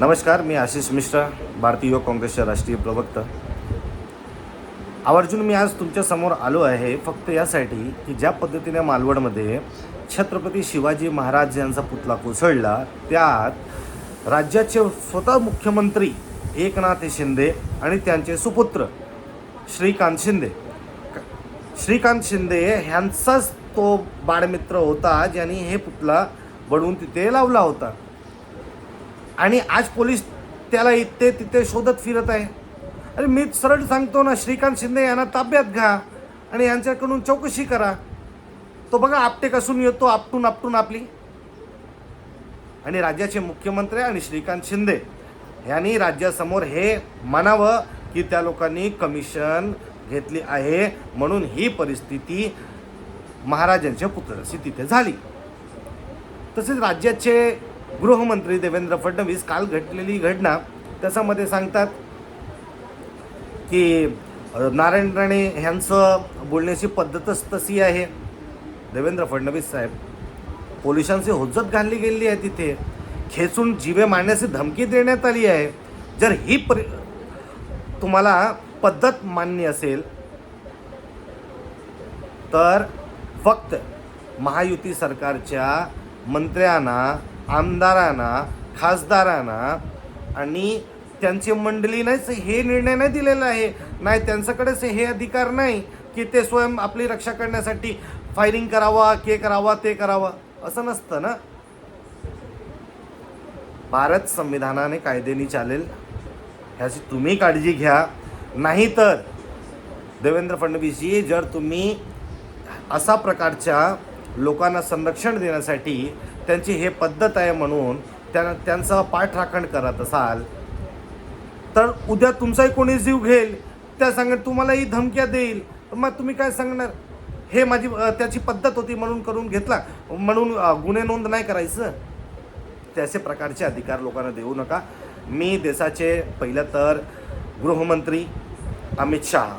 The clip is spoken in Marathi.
नमस्कार मी आशिष मिश्रा भारतीय युवक काँग्रेसचा राष्ट्रीय प्रवक्ता. आवर्जून मी आज तुमच्यासमोर आलो आहे फक्त यासाठी की ज्या पद्धतीने मालवणमध्ये छत्रपती शिवाजी महाराज यांचा पुतळा कोसळला त्यात राज्याचे स्वतः मुख्यमंत्री एकनाथ शिंदे आणि त्यांचे सुपुत्र श्रीकांत शिंदे. श्रीकांत शिंदे ह्यांचाच तो बाळमित्र होता ज्यांनी हे पुतळा बनवून तिथे लावला होता. आणि आज पोलीस त्याला इथे तिथे शोधत फिरत आहे. अरे मी सरळ सांगतो ना श्रीकांत शिंदे यांना ताब्यात घ्या आणि यांच्याकडून चौकशी करा. तो बघा आपटे कसून येतो आपटून आपटून आपली. आणि राज्याचे मुख्यमंत्री आणि श्रीकांत शिंदे यांनी राज्यासमोर हे म्हणावं की त्या लोकांनी कमिशन घेतली आहे म्हणून ही परिस्थिती महाराजांच्या पुतळ्याची तिथे झाली. तसेच राज्याचे गृहमंत्री देवेंद्र फडणवीस काल घडलेली घटना त्याच्यामध्ये सांगतात की नारायण राणे ह्यांचं बोलण्याची पद्धतच तशी आहे. देवेंद्र फडणवीस साहेब पोलिसांची हुज्जत घालली गेली आहे तिथे. खेचून जिवे मारण्याची धमकी देण्यात आली आहे. जर ही परि तुम्हाला पद्धत मान्य असेल तर फक्त महायुती सरकारच्या मंत्र्यांना आमदारांना खासदारांना आणि त्यांची मंडळी नाहीच हे निर्णय नाही दिलेला आहे. नाही त्यांच्याकडेच हे अधिकार नाही की ते स्वयं आपली रक्षा करण्यासाठी फायरिंग करावा के करावा ते करावा. असं नसतं ना. भारत संविधानाने कायदेनी चालेल. ह्याची तुम्ही काळजी घ्या. नाहीतर देवेंद्र फडणवीसजी जर तुम्ही असा प्रकारच्या लोकांना संरक्षण देण्यासाठी त्यांची हे पद्धत आहे म्हणून त्या त्यांचं पाठराखण करत असाल तर उद्या तुमचाही कोणी जीव घेईल. त्या सांगेल तुम्हालाही धमक्या देईल. मग तुम्ही काय सांगणार? हे माझी त्याची पद्धत होती म्हणून करून घेतला. म्हणून गुन्हे नोंद नाही करायचं. त्याचे प्रकारचे अधिकार लोकांना देऊ नका. मी देशाचे पहिलं तर गृहमंत्री अमित शहा.